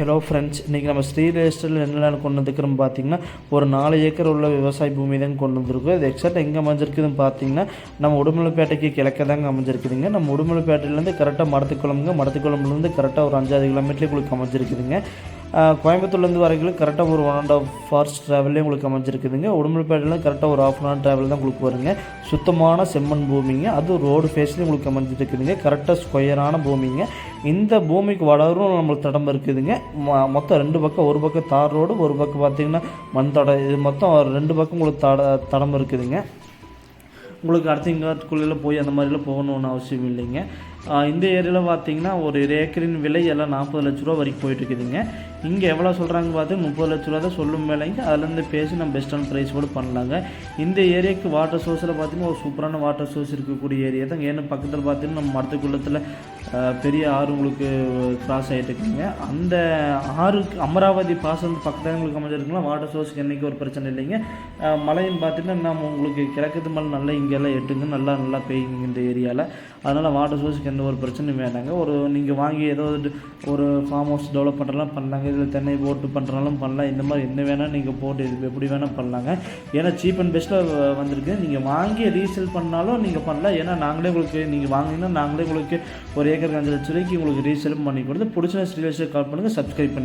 Hello friends இன்றைக்கி நம்ம Sri real என்னென்ன கொண்டு வந்துக்கிறோம் பார்த்தீங்கன்னா ஒரு நாலு ஏக்கர் உள்ள விவசாய பூமி தான் கொண்டு வந்திருக்கோம். இது எக்ஸாக்ட் எங்கே அமைஞ்சிருக்குதுன்னு பார்த்தீங்கன்னா நம்ம உடுமலைப்பேட்டைக்கு கிழக்க தாங்க அமைஞ்சிருக்குதுங்க. நம்ம உடுமலைப்பேட்டையிலேருந்து கரெக்டாக மடத்துக்குளம்புங்க மடத்துக்குளம்புலேருந்து கரெக்டாக ஒரு அஞ்சாறு கிலோமீட்டர் உங்களுக்கு அமைஞ்சிருக்குதுங்க. கோயம்புத்தூர்லேருந்து வரைக்கும் கரெக்டாக ஒரு ஒன் அண்ட் ஆஃப் ஹவர்ஸ் ட்ராவல்லே உங்களுக்கு அமைஞ்சிருக்குதுங்க. உடுமலைப்பேட்டையில் கரெக்டாக ஒரு ஆஃப் அன் ஹவர் ட்ராவல் தான் உங்களுக்கு வருங்க. சுத்தமான செம்மண் பூமிங்க. அது ரோடு ஃபேஸ்லேயும் உங்களுக்கு அமைஞ்சிருக்குதுங்க. கரெக்டாக ஸ்கொயரான பூமிங்க. இந்த பூமிக்கு வளரும் நம்மளுக்கு தடம் இருக்குதுங்க. மொத்தம் ரெண்டு பக்கம் ஒரு பக்கம் தார் ரோடு ஒரு பக்கம் பார்த்திங்கன்னா மண் தடம் இது மொத்தம் ரெண்டு பக்கம் உங்களுக்கு தட தடம் இருக்குதுங்க. உங்களுக்கு அடுத்த இங்காட்டுக்குள்ளே போய் அந்த மாதிரிலாம் போகணும்னு அவசியம் இல்லைங்க. இந்த ஏரியாவில் பார்த்தீங்கன்னா ஒரு ஏக்கரின் விலை எல்லாம் நாற்பது லட்ச ரூபா வரைக்கும் போயிட்டு இருக்குதுங்க. இங்கே எவ்வளோ சொல்கிறாங்க பார்த்து முப்பது லட்ச ரூபா தான் சொல்லும் மேலேங்க அதுலேருந்து பேசி நம்ம பெஸ்ட்டான ப்ரைஸ் கூட பண்ணலாங்க. இந்த ஏரியாவுக்கு வாட்டர் சோர்ஸில் பார்த்தீங்கன்னா ஒரு சூப்பரான வாட்டர் சோர்ஸ் இருக்கக்கூடிய ஏரியா தான் ஏன்னா பக்கத்தில் பார்த்தீங்கன்னா நம்ம மரத்துக்குள்ளத்தில் பெரிய ஆறு உங்களுக்கு கிராஸ் ஆகிட்டு இருக்குங்க அந்த ஆறுக்கு அமராவதி பாசம் பக்கத்தில் உங்களுக்கு அமைஞ்சிருக்குங்களா வாட்டர் சோர்ஸ்க்கு என்றைக்கு ஒரு பிரச்சனை இல்லைங்க. ஆஹ் மழைன்னு பார்த்தீங்கன்னா நம்ம உங்களுக்கு கிழக்கத்து மழை நல்லா இங்கெல்லாம் எட்டுங்க. நல்லா நல்லா பெய்யுங்க இந்த ஏரியாவில் அதனால் வாட்டர் சோர்ஸ்க்கு எந்த ஒரு பிரச்சனையும் வேண்டாங்க. ஒரு நீங்கள் வாங்கி ஏதோ ஒரு- ஃபார்ம் ஹவுஸ் டெவலப் பண்ணுறலாம் பண்ணலாங்க இதில் தென்னை போட்டு பண்ணுறனாலும் பண்ணலாம். இந்த மாதிரி என்ன வேணால் நீங்கள் போட்டு இது எப்படி வேணால் பண்ணலாங்க. ஏன்னா சீப் அண்ட் பெஸ்ட்டில் வந்திருக்கு. நீங்கள் வாங்கி ரீசேல் பண்ணாலும் நீங்கள் பண்ணலாம். ஏன்னா நாங்களே உங்களுக்கு நீங்கள் வாங்கினீங்கன்னா நாங்களே உங்களுக்கு ஒரு ஏக்கருக்கு அஞ்சு லட்ச ரூபாய்க்கு உங்களுக்கு ரீசேலும் பண்ணி கொடுத்து பிடிச்ச ஸ்ரீலேஷன் கால் பண்ணுங்கள் சப்ஸ்கிரைப் பண்ணி